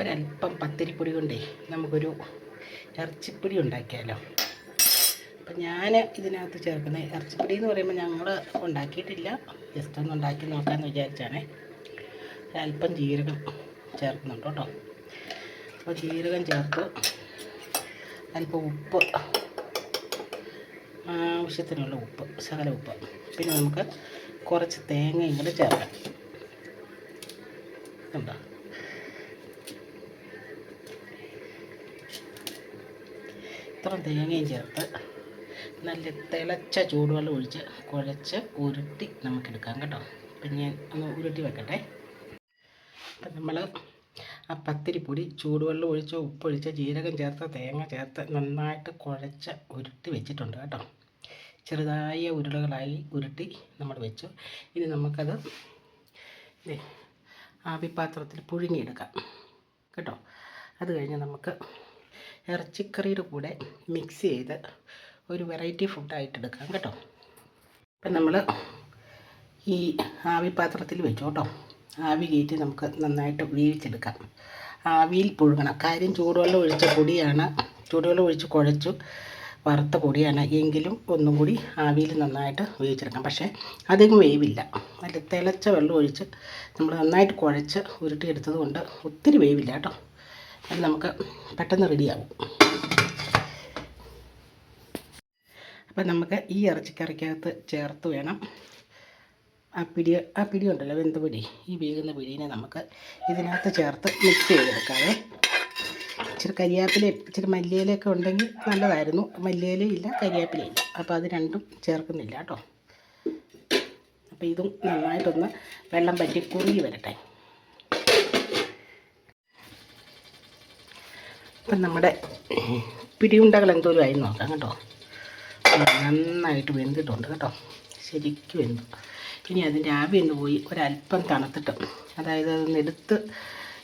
ഒരല്പം പത്തിരിപ്പൊടി കൊണ്ടേ നമുക്കൊരു ഇറച്ചിപ്പൊടി ഉണ്ടാക്കിയാലോ. അപ്പം ഞാൻ ഇതിനകത്ത് ചേർക്കുന്ന ഇറച്ചിപ്പൊടി എന്ന് പറയുമ്പോൾ ഞങ്ങൾ ഉണ്ടാക്കിയിട്ടില്ല. ജസ്റ്റ് ഒന്ന് ഉണ്ടാക്കി നോക്കാമെന്ന് വിചാരിച്ചാണേ. അല്പം ജീരകം ചേർക്കുന്നുണ്ട് കേട്ടോ. അപ്പോൾ ജീരകം ചേർത്ത്. അല്പം ഉപ്പ്. ആവശ്യത്തിനുള്ള ഉപ്പ് ശകല ഉപ്പ്. പിന്നെ നമുക്ക് കുറച്ച് തേങ്ങയും കൂടെ ചേർക്കാം. കണ്ടോ തേങ്ങയും ചേർത്ത് നല്ല തിളച്ച ചൂടുവെള്ളം ഒഴിച്ച് കുഴച്ച് ഉരുട്ടി നമുക്കെടുക്കാം കേട്ടോ. അപ്പം ഞാൻ ഒന്ന് ഉരുട്ടി വെക്കട്ടെ. അപ്പം നമ്മൾ ആ പത്തിരിപ്പൊടി ചൂടുവെള്ളം ഒഴിച്ച് ഉപ്പൊഴിച്ച് ജീരകം ചേർത്ത് തേങ്ങ ചേർത്ത് നന്നായിട്ട് കുഴച്ച് ഉരുട്ടി വെച്ചിട്ടുണ്ട് കേട്ടോ. ചെറുതായ ഉരുളകളായി ഉരുട്ടി നമ്മൾ വെച്ചു. ഇനി നമുക്കത് ആവിപാത്രത്തിൽ പുഴുങ്ങിയെടുക്കാം കേട്ടോ. അത് കഴിഞ്ഞ് നമുക്ക് ഇറച്ചിക്കറിയുടെ കൂടെ മിക്സ് ചെയ്ത് ഒരു വെറൈറ്റി ഫുഡായിട്ട് എടുക്കാം കേട്ടോ. അപ്പം നമ്മൾ ഈ ആവിപാത്രത്തിൽ വെച്ചു കേട്ടോ. ആവി കയറ്റി നമുക്ക് നന്നായിട്ട് വേവിച്ചെടുക്കാം. ആവിയിൽ പുഴുങ്ങണം. കാര്യം ചൂടുവെള്ളം ഒഴിച്ച പൊടിയാണ്. ചൂടുവെള്ളം ഒഴിച്ച് കുഴച്ചു വറുത്ത പൊടിയാണ്. എങ്കിലും ഒന്നും കൂടി ആവിയിൽ നന്നായിട്ട് വേവിച്ചെടുക്കാം. പക്ഷേ അധികം വേവില്ല. നല്ല തിളച്ച വെള്ളം ഒഴിച്ച് നമ്മൾ നന്നായിട്ട് കുഴച്ച് ഉരുട്ടിയെടുത്തത് കൊണ്ട് ഒത്തിരി വേവില്ല കേട്ടോ. അത് നമുക്ക് പെട്ടെന്ന് റെഡിയാവും. അപ്പം നമുക്ക് ഈ ഇറച്ചിക്കറിക്കകത്ത് ചേർത്ത് വേണം. ആ പിടി ആ പിടി ഉണ്ടല്ലോ വെന്ത പിടി. ഈ വേകുന്ന പിടീനെ നമുക്ക് ഇതിനകത്ത് ചേർത്ത് മിക്സ് ചെയ്തെടുക്കാവേ ഇച്ചിരി കരിയാപ്പിലയും ഇച്ചിരി മല്ലിയിലൊക്കെ ഉണ്ടെങ്കിൽ നല്ലതായിരുന്നു. മല്ലിയിലയും ഇല്ല കരിയാപ്പിലയും ഇല്ല. അപ്പോൾ അത് രണ്ടും ചേർക്കുന്നില്ല കേട്ടോ. അപ്പോൾ ഇതും നന്നായിട്ടൊന്ന് വെള്ളം പറ്റി കുറുകി വരട്ടെ. അപ്പം നമ്മുടെ പിടിയുണ്ടകൾ എന്തോരും ആയി നോക്കാം കേട്ടോ. നന്നായിട്ട് വെന്തിട്ടുണ്ട് കേട്ടോ. ശരിക്കും വെന്തു. ഇനി അതിന്റെ ആവി ഒന്ന് പോയി ഒരല്പം തണുത്തിട്ട് അതായത് അതൊന്ന് എടുത്ത്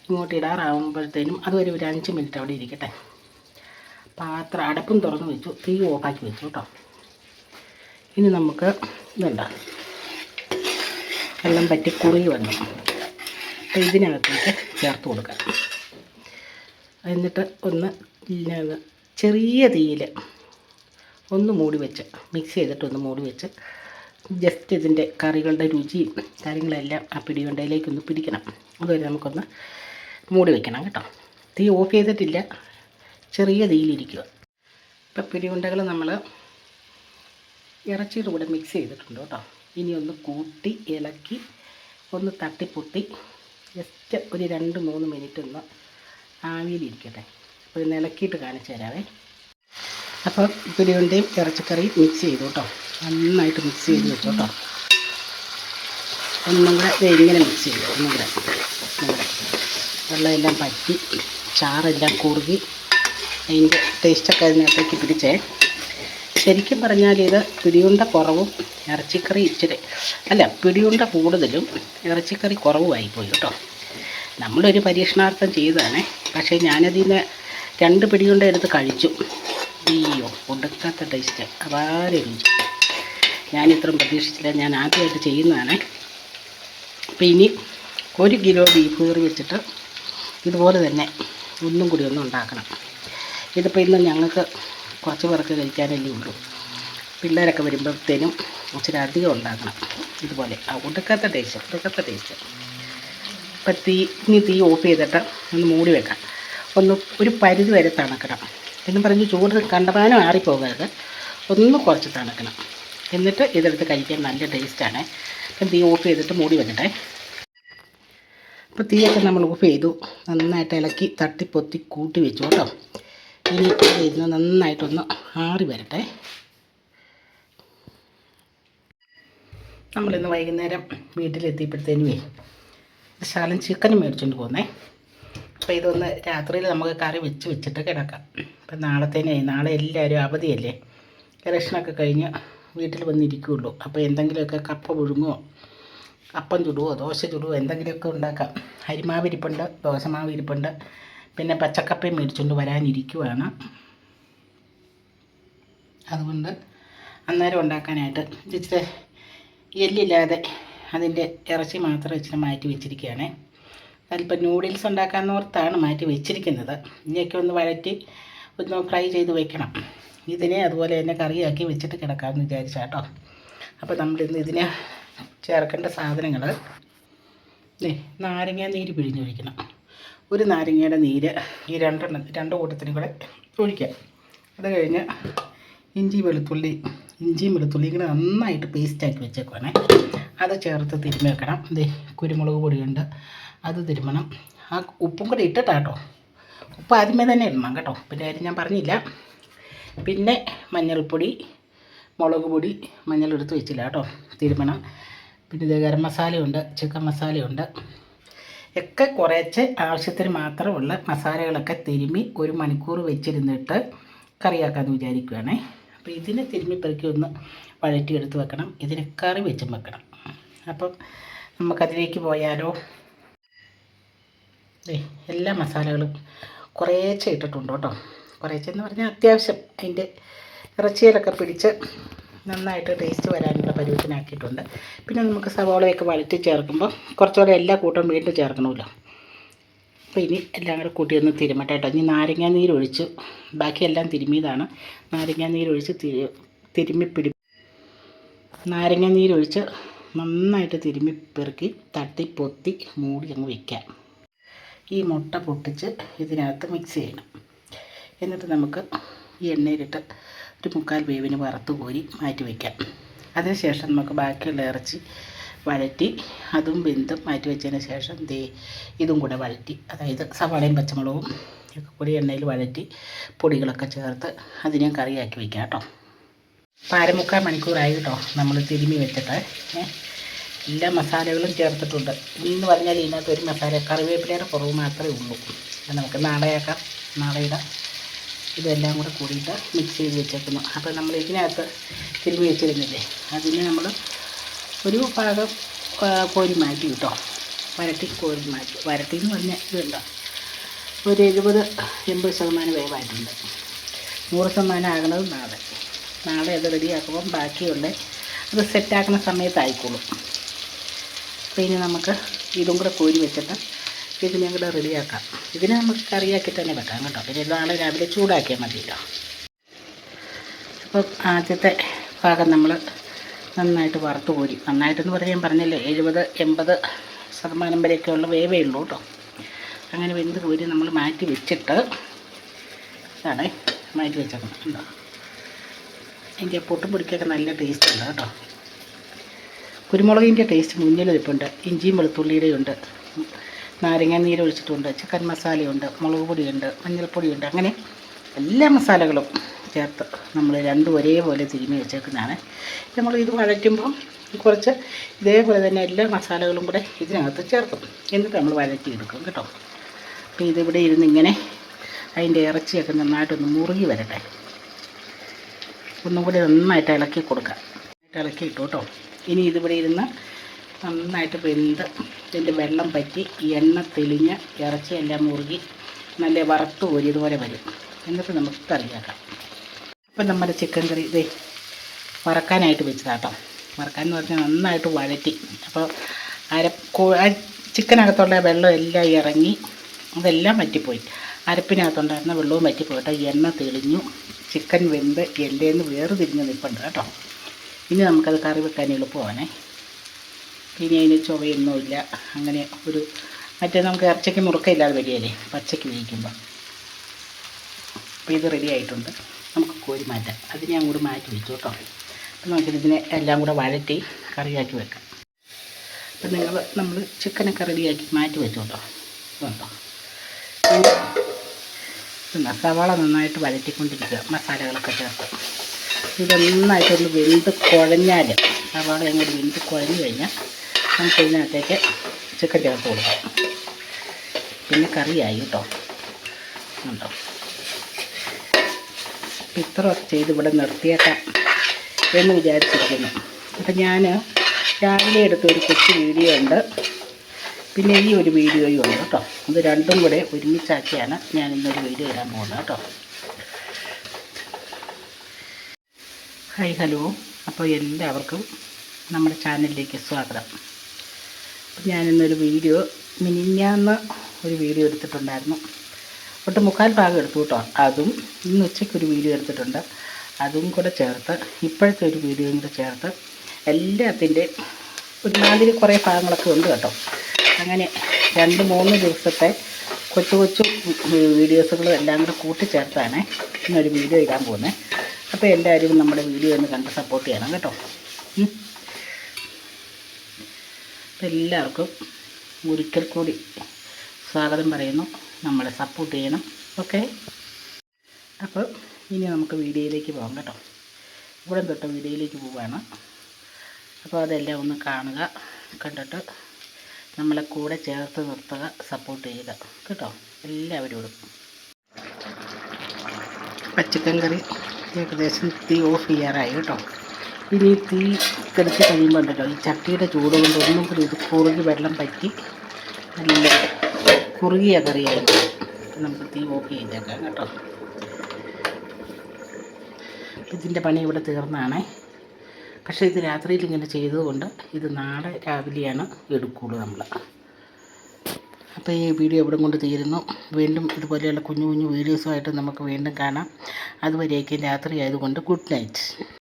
ഇങ്ങോട്ട് ഇടാറാകുമ്പോഴത്തേനും അതുവരെ ഒരു അഞ്ച് മിനിറ്റ് അവിടെ ഇരിക്കട്ടെ. പാത്രം അടപ്പും തുറന്ന് വെച്ചു തീ ഓഫാക്കി വെച്ചു കേട്ടോ. ഇനി നമുക്ക് ഇതുണ്ട വെള്ളം പറ്റി കുറി വന്നു. അപ്പോൾ ഇതിനകത്തേക്ക് ചേർത്ത് കൊടുക്കാം. എന്നിട്ട് ഒന്ന് ചെറിയ തീയിൽ ഒന്ന് മൂടി വെച്ച് മിക്സ് ചെയ്തിട്ട് ഒന്ന് മൂടി വെച്ച് ജസ്റ്റ് ഇതിന്റെ കറികളുടെ രുചിയും കാര്യങ്ങളെല്ലാം ആ പിടികൊണ്ടയിലേക്കൊന്ന് പിടിക്കണം. അതുവരെ നമുക്കൊന്ന് മൂടി വെക്കണം കേട്ടോ. തീ ഓഫ് ചെയ്തിട്ടില്ല. ചെറിയ തീയിലിരിക്കുക. ഇപ്പം പിടികൊണ്ടകൾ നമ്മൾ ഇറച്ചിയുടെ കൂടെ മിക്സ് ചെയ്തിട്ടുണ്ട് കേട്ടോ. ഇനി ഒന്ന് കൂട്ടി ഇളക്കി ഒന്ന് തട്ടിപ്പൊട്ടി ജസ്റ്റ് ഒരു രണ്ട് മൂന്ന് മിനിറ്റ് ഒന്ന് ആവിയിലിരിക്കട്ടെ അപ്പോൾ ഇത് ഇളക്കിയിട്ട് കാണിച്ചു തരാവേ. അപ്പോൾ പിടിയുണ്ടയും ഇറച്ചിക്കറിയും മിക്സ് ചെയ്തു കേട്ടോ. നന്നായിട്ട് മിക്സ് ചെയ്ത് വെച്ചു കേട്ടോ. ഒന്നും കൂടെ ഇങ്ങനെ മിക്സ് ചെയ്തു. ഒന്നും കൂടെ. വെള്ളമെല്ലാം പറ്റി. ചാറെല്ലാം കുറുകി. അതിന്റെ ടേസ്റ്റൊക്കെ അതിനകത്തേക്ക് പിടിച്ചേ. ശരിക്കും പറഞ്ഞാൽ ഇത് പിടിയുണ്ട കുറവും ഇറച്ചിക്കറി ഇച്ചിരി അല്ല പിടിയുണ്ട കൂടുതലും ഇറച്ചിക്കറി കുറവുമായിപ്പോയി കേട്ടോ. നമ്മളൊരു പരീക്ഷണാർത്ഥം ചെയ്തതാണേ. പക്ഷേ ഞാനതിൽ നിന്ന് രണ്ട് പിടികൊണ്ട് എടുത്ത് കഴിച്ചു. അയ്യോ ഒടുക്കാത്ത ടേസ്റ്റ് അപാര രുചി. ഞാനിത്രയും പ്രതീക്ഷിച്ചില്ല. ഞാൻ ആദ്യമായിട്ട് ചെയ്യുന്നതാണ്. അപ്പോൾ ഇനി ഒരു കിലോ ബീഫ് കറി വെച്ചിട്ട് ഇതുപോലെ തന്നെ ഒന്നും കൂടി ഒന്നും ഉണ്ടാക്കണം. ഇതിപ്പോൾ ഇന്ന് ഞങ്ങൾക്ക് കുറച്ച് പേർക്ക് കഴിക്കാനല്ലേ ഉള്ളൂ. പിള്ളേരൊക്കെ വരുമ്പോഴത്തേനും ഇച്ചിരി അധികം ഉണ്ടാക്കണം. ഇതുപോലെ. ആ ഒടുക്കാത്ത ടേസ്റ്റ് ഒടുക്കാത്ത ടേസ്റ്റ് അപ്പം തീ ഇനി തീ ഓഫ് ചെയ്തിട്ട് ഒന്ന് മൂടി വെക്കാം. ഒന്ന് ഒരു പരിധി വരെ തണുക്കണം. എന്ന് പറഞ്ഞ് ചൂട് കണ്ടമാനം ആറിപ്പോകരുത്. ഒന്ന് കുറച്ച് തണുക്കണം. എന്നിട്ട് ഇതെടുത്ത് കഴിക്കാൻ നല്ല ടേസ്റ്റാണ് അപ്പം തീ ഓഫ് ചെയ്തിട്ട് മൂടി വെക്കട്ടെ. അപ്പോൾ തീയൊക്കെ നമ്മൾ ഓഫ് ചെയ്തു. നന്നായിട്ട് ഇളക്കി തട്ടി പൊത്തി കൂട്ടി വെച്ചു കേട്ടോ. ഇനി ഇരുന്ന് നന്നായിട്ടൊന്ന് ആറി വരട്ടെ. നമ്മളിന്ന് വൈകുന്നേരം വീട്ടിലെത്തിയപ്പോഴത്തേനുമേ ശാലം ചിക്കൻ മേടിച്ചുകൊണ്ട് പോന്നേ. അപ്പോൾ ഇതൊന്ന് രാത്രിയിൽ നമുക്ക് കറി വെച്ച് വെച്ചിട്ട് കിടക്കാം. അപ്പം നാളത്തേനെ നാളെ എല്ലാവരും അവധിയല്ലേ? ഇലക്ഷനൊക്കെ കഴിഞ്ഞ് വീട്ടിൽ വന്നിരിക്കുകയുള്ളൂ അപ്പോൾ എന്തെങ്കിലുമൊക്കെ കപ്പ പുഴുങ്ങുമോ അപ്പം ചുടുവോ? ദോശ ചുടുവോ? എന്തെങ്കിലുമൊക്കെ ഉണ്ടാക്കാം. അരിമാവ് ഇരിപ്പുണ്ട് ദോശമാവ് ഇരിപ്പുണ്ട്. പിന്നെ പച്ചക്കപ്പയും മേടിച്ചുകൊണ്ട് വരാനിരിക്കുവാണ്. അതുകൊണ്ട് അന്നേരം ഉണ്ടാക്കാനായിട്ട് ഇച്ചിരി എല്ലില്ലാതെ അതിന്റെ ഇറച്ചി മാത്രം വെച്ചിട്ട് മാറ്റി വെച്ചിരിക്കുകയാണ്. അല്പം നൂഡിൽസ് ഉണ്ടാക്കാമെന്ന് ഓർത്താണ് മാറ്റി വെച്ചിരിക്കുന്നത്. ഇനിയൊക്കെ ഒന്ന് വഴറ്റി ഒന്ന് ഫ്രൈ ചെയ്ത് വെക്കണം. ഇതിനെ അതുപോലെ തന്നെ കറിയാക്കി വെച്ചിട്ട് കിടക്കാമെന്ന് വിചാരിച്ചാട്ടോ അപ്പോൾ നമ്മളിന്ന് ഇതിനെ ചേർക്കേണ്ട സാധനങ്ങൾ നാരങ്ങ നീര് പിഴിഞ്ഞൊഴിക്കണം ഒരു നാരങ്ങയുടെ നീര് ഈ രണ്ടെണ്ണം രണ്ട് കൂട്ടത്തിനും കൂടെ ഒഴിക്കാം. അത് കഴിഞ്ഞ് ഇഞ്ചി വെളുത്തുള്ളി ഇഞ്ചിയും വെളുത്തുള്ളിയും കൂടെ നന്നായിട്ട് പേസ്റ്റാക്കി വെച്ചേക്കുവാണേ. അത് ചേർത്ത് തിരുമ്മി വെക്കണം. ദേ കുരുമുളക് പൊടിയുണ്ട്. അത് തിരുമണം. ആ ഉപ്പും കൂടി ഇട്ടിട്ടാട്ടോ ഉപ്പ് ആദ്യമേ തന്നെ ഇടണം കേട്ടോ. പിന്നെ കാര്യം ഞാൻ പറഞ്ഞില്ല. പിന്നെ മഞ്ഞൾപ്പൊടി മുളക് പൊടി മഞ്ഞൾ എടുത്ത് വെച്ചില്ല കേട്ടോ. തിരുമണം. പിന്നെ ഇത് ഗരം മസാലയുണ്ട് ചിക്കൻ മസാലയുണ്ട്. ഒക്കെ കുറേച്ച് ആവശ്യത്തിന് മാത്രമുള്ള മസാലകളൊക്കെ തിരുമ്മി ഒരു മണിക്കൂർ വെച്ചിരുന്നിട്ട് കറിയാക്കാമെന്ന് വിചാരിക്കുകയാണേ അപ്പോൾ ഇതിനെ തിരുമ്മി പെറുക്കി ഒന്ന് വഴറ്റിയെടുത്ത് വെക്കണം. ഇതിനെ കറി വെച്ചും വെക്കണം. അപ്പം നമുക്കതിലേക്ക് പോയാലോ. എല്ലാ മസാലകളും കുറേശ്ശെ ഇട്ടിട്ടുണ്ട് കേട്ടോ. കുറേശ്ശെ എന്ന് പറഞ്ഞാൽ അത്യാവശ്യം അതിന്റെ ഇറച്ചിയിലൊക്കെ പിടിച്ച് നന്നായിട്ട് ടേസ്റ്റ് വരാനുള്ള പരുവത്തിനാക്കിയിട്ടുണ്ട്. പിന്നെ നമുക്ക് സവാളയൊക്കെ വഴറ്റി ചേർക്കുമ്പോൾ കുറച്ചുകൂടെ എല്ലാ കൂട്ടം വീണ്ടും ചേർക്കണമല്ലോ. അപ്പോൾ ഇനി എല്ലാം കൂടെ കൂട്ടി ഒന്ന് തിരുമട്ടെ കേട്ടോ. ഇനി നാരങ്ങാ നീരൊഴിച്ച് ബാക്കിയെല്ലാം തിരുമിയതാണ്. നാരങ്ങാ നീരൊഴിച്ച് തിരി തിരുമ്മി പിടി നാരങ്ങ നീരൊഴിച്ച് നന്നായിട്ട് തിരുമ്മി പെറുക്കി തട്ടി പൊത്തി മൂടി അങ്ങ് വയ്ക്കാം ഈ മുട്ട പൊട്ടിച്ച് ഇതിനകത്ത് മിക്സ് ചെയ്യണം. എന്നിട്ട് നമുക്ക് ഈ എണ്ണയിലിട്ട് ഒരു മുക്കാൽ വേവിന് വറുത്ത് കോരി മാറ്റി വയ്ക്കാം അതിനുശേഷം നമുക്ക് ബാക്കിയുള്ള ഇറച്ചി വഴറ്റി അതും വെന്തും മാറ്റി വെച്ചതിന് ശേഷം ദേ ഇതും കൂടെ വഴറ്റി. അതായത് സവാളയും പച്ചമുളകും ഒക്കെ കൂടി എണ്ണയിൽ വഴറ്റി പൊടികളൊക്കെ ചേർത്ത് അതിനെ കറിയാക്കി വയ്ക്കാം കേട്ടോ. അപ്പോൾ അരമുക്കാൽ മണിക്കൂറായി കേട്ടോ നമ്മൾ തിരുമ്മി വെച്ചിട്ട്. എല്ലാ മസാലകളും ചേർത്തിട്ടുണ്ട്. എന്ന് പറഞ്ഞാൽ ഇതിനകത്ത് ഒരു മസാല കറിവേപ്പിലയുടെ കുറവ് മാത്രമേ ഉള്ളൂ. അത് നമുക്ക് നാളെയാക്കാം നാടയുടെ ഇതെല്ലാം കൂടെ കൂടിയിട്ട് മിക്സ് ചെയ്ത് വെച്ചേക്കുന്നു. അപ്പോൾ നമ്മൾ ഇതിനകത്ത് തിരുമ്മി വെച്ചിരുന്നില്ലേ? അതിന് നമ്മൾ ഒരു പാകം കോരി മാറ്റി കിട്ടോ. വരട്ടി കോരി മാറ്റി. വരട്ടി എന്ന് പറഞ്ഞാൽ ഇതുണ്ടോ ഒരു എഴുപത് എൺപത് ശതമാനം വേവായിട്ടുണ്ട്. നൂറ് ശതമാനം ആകണത് നാളെ. നാളെ അത് റെഡിയാക്കുമ്പം ബാക്കിയുള്ള അത് സെറ്റാക്കുന്ന സമയത്തായിക്കോളും. അപ്പോൾ ഇനി നമുക്ക് ഇതും കൂടെ കോരി വെച്ചിട്ട് ഇതിനെ കൂടെ റെഡിയാക്കാം. ഇതിനെ നമുക്ക് കറിയാക്കി തന്നെ വെക്കാം കേട്ടോ. പിന്നെ ഇതാണ് രാവിലെ ചൂടാക്കിയാൽ മതിയല്ലോ. അപ്പോൾ ആദ്യത്തെ ഭാഗം നമ്മൾ നന്നായിട്ട് വറുത്ത് കോരി. നന്നായിട്ടെന്ന് പറഞ്ഞാൽ ഞാൻ പറഞ്ഞില്ലേ എഴുപത് എൺപത് ശതമാനം വരെയൊക്കെയുള്ള വേവേ ഉള്ളൂ കേട്ടോ. അങ്ങനെ വെന്ത് കോരി നമ്മൾ മാറ്റി വെച്ചിട്ട് ഇതാണ് മാറ്റി വെച്ചേക്കുന്നത്. കണ്ടോ? എനിക്ക് പൊട്ടും പൊടിക്കൊക്കെ നല്ല ടേസ്റ്റ് ഉണ്ട് കേട്ടോ. കുരുമുളകിന്റെ ടേസ്റ്റ് മുന്നിൽ നിൽപ്പുണ്ട് ഇഞ്ചിയും വെളുത്തുള്ളിയുടെയും ഉണ്ട് നാരങ്ങ നീര് ഒഴിച്ചിട്ടുണ്ട്. ചിക്കൻ മസാലയുണ്ട്. മുളക് പൊടിയുണ്ട്. മഞ്ഞൾപ്പൊടിയുണ്ട്. അങ്ങനെ എല്ലാ മസാലകളും ചേർത്ത് നമ്മൾ രണ്ടും ഒരേപോലെ തിരുമ്മി വെച്ചേക്കുന്നതാണ്. നമ്മൾ ഇത് വഴറ്റുമ്പം കുറച്ച് ഇതേപോലെ തന്നെ എല്ലാ മസാലകളും കൂടെ ഇതിനകത്ത് ചേർക്കും. എന്നിട്ട് നമ്മൾ വഴറ്റിയെടുക്കും കേട്ടോ. അപ്പോൾ ഇതിവിടെ ഇരുന്ന് ഇങ്ങനെ അതിന്റെ ഇറച്ചിയൊക്കെ നന്നായിട്ടൊന്ന് മുറുകി വരട്ടെ. ഒന്നും കൂടി നന്നായിട്ട് ഇളക്കി കൊടുക്കാം. ഇളക്കി ഇട്ടു കേട്ടോ. ഇനി ഇതിവിടെ ഇരുന്ന് നന്നായിട്ട് വെന്ത് ഇതിന്റെ വെള്ളം പറ്റി എണ്ണ തെളിഞ്ഞ് ഇറച്ചിയെല്ലാം മുറുകി നല്ല വറുത്ത് കോരി ഇതുപോലെ വരും. എന്നിട്ട് നമുക്ക് കറിയാക്കാം അപ്പം നമ്മുടെ ചിക്കൻ കറി ഇതേ വറക്കാനായിട്ട് വെച്ചതാട്ടോ. വറക്കാൻ എന്ന് പറഞ്ഞാൽ നന്നായിട്ട് വഴറ്റി. അപ്പോൾ അര ചിക്കനകത്തുള്ള വെള്ളം എല്ലാം ഇറങ്ങി അതെല്ലാം വറ്റിപ്പോയി. അരപ്പിനകത്തുണ്ടായിരുന്ന വെള്ളവും വറ്റിപ്പോയിട്ട് എണ്ണ തെളിഞ്ഞു. ചിക്കൻ വെന്ത് എല്ലേന്ന് വേറെ വേർതിരിഞ്ഞ് നിൽപ്പുണ്ട് കേട്ടോ. ഇനി നമുക്കത് കറി വെക്കാൻ എളുപ്പമാണേ. പിന്നെ അതിന് ചുവയൊന്നുമില്ല. അങ്ങനെ ഒരു മറ്റേ നമുക്ക് ഇറച്ചയ്ക്ക് മുറുക്കയില്ലാതെ വരികയല്ലേ? പച്ചയ്ക്ക് വേവിക്കുമ്പോൾ അപ്പോൾ ഇത് റെഡി ആയിട്ടുണ്ട്. നമുക്ക് കോരി മാറ്റാം. അത് ഞാൻ കൂടി മാറ്റി വെച്ചു കേട്ടോ. അപ്പം നമുക്കിതിനെ എല്ലാം കൂടെ വഴറ്റി കറിയാക്കി വെക്കാം. അപ്പം നിങ്ങൾ നമ്മൾ ചിക്കനൊക്കെ റെഡിയാക്കി മാറ്റി വെച്ചു കേട്ടോ. സവാള നന്നായിട്ട് വഴറ്റിക്കൊണ്ടിരിക്കുക. മസാലകളൊക്കെ ചേർത്ത്. ഇത് നന്നായിട്ടൊന്ന് വെന്ത് കുഴഞ്ഞാൽ സവാള അങ്ങോട്ട് വെന്ത് കുഴഞ്ഞു കഴിഞ്ഞാൽ നമുക്ക് ഇതിനകത്തേക്ക് ചിക്കൻ ചേർത്ത് കൊടുക്കാം. പിന്നെ കറിയായി കേട്ടോ. ഉണ്ടോ? ഇത്ര ചെയ്ത് ഇവിടെ നിർത്തിയേക്കാം എന്ന് വിചാരിച്ചിരിക്കുന്നു. അപ്പം ഞാൻ രാവിലെ എടുത്ത ഒരു കൊച്ചു വീഡിയോ ഉണ്ട്. പിന്നെ ഈ ഒരു വീഡിയോയും ഉണ്ട് കേട്ടോ. ഇത് രണ്ടും കൂടെ ഒരുമിച്ചാക്കിയാണ് ഞാൻ ഇന്നൊരു വീഡിയോ ഇടാൻ പോകുന്നത് കേട്ടോ. Hi hello. അപ്പോൾ എല്ലാവർക്കും നമ്മുടെ ചാനലിലേക്ക് സ്വാഗതം. ഞാനിന്നൊരു വീഡിയോ മിനിഞ്ഞാന്ന് ഒരു വീഡിയോ എടുത്തിട്ടുണ്ടായിരുന്നു. ഒട്ട് മുക്കാൽ ഭാഗം എടുത്തു കേട്ടോ. അതും ഇന്ന് ഉച്ചയ്ക്ക് ഒരു വീഡിയോ എടുത്തിട്ടുണ്ട്. അതും കൂടെ ചേർത്ത് ഇപ്പോഴത്തെ ഒരു വീഡിയോയും കൂടെ ചേർത്ത് എല്ലാത്തിന്റെ ഒരുമാതിരി കുറേ ഭാഗങ്ങളൊക്കെ ഉണ്ട് കേട്ടോ. അങ്ങനെ രണ്ട് മൂന്ന് ദിവസത്തെ കൊച്ചു കൊച്ചു വീഡിയോസുകളും എല്ലാം കൂടെ കൂട്ടിച്ചേർത്താണ് ഇന്നൊരു വീഡിയോ ഇടാൻ പോകുന്നത്. അപ്പോൾ എല്ലാവരും നമ്മുടെ വീഡിയോ ഒന്ന് കണ്ട് സപ്പോർട്ട് ചെയ്യണം കേട്ടോ. അപ്പോൾ എല്ലാവർക്കും ഒരിക്കൽ കൂടി സ്വാഗതം പറയുന്നു. നമ്മളെ സപ്പോർട്ട് ചെയ്യണം. ഓക്കെ അപ്പോൾ ഇനി നമുക്ക് വീഡിയോയിലേക്ക് പോകാം കേട്ടോ. ഇവിടെ തൊട്ട് വീഡിയോയിലേക്ക് പോവുകയാണ് അപ്പോൾ അതെല്ലാം ഒന്ന് കാണുക കണ്ടിട്ട് നമ്മളെ കൂടെ ചേർത്ത് നിർത്തുക സപ്പോർട്ട് ചെയ്യുക. കേട്ടോ? എല്ലാവരോടും. പച്ചക്കൻ കറി ഏകദേശം തീ ഓഫ് ചെയ്യാറായി കേട്ടോ. ഇനി തീ കിടത്തി കഴിയുമ്പോൾ ഉണ്ടല്ലോ ഈ ചട്ടിയുടെ ചൂട് കൊണ്ട് ഒന്നും കൂടി ഇത് കുറുകി വെള്ളം പറ്റി നല്ല കുറുകിയ കറിയായിരുന്നു. നമുക്ക് തീ ഓഫ് ചെയ്തേക്കാം കേട്ടോ. ഇതിന്റെ പണി ഇവിടെ തീർന്നാണേ. പക്ഷേ ഇത് രാത്രിയിൽ ഇങ്ങനെ ചെയ്തതുകൊണ്ട് ഇത് നാളെ രാവിലെയാണ് എടുക്കുകയുള്ളൂ നമ്മൾ അപ്പോൾ ഈ വീഡിയോ ഇവിടെ കൊണ്ട് തീരുന്നു. വീണ്ടും ഇതുപോലെയുള്ള കുഞ്ഞു കുഞ്ഞു വീഡിയോസുമായിട്ട് നമുക്ക് വീണ്ടും കാണാം. അതുവരേക്കും രാത്രി ആയതുകൊണ്ട് ഗുഡ് നൈറ്റ്.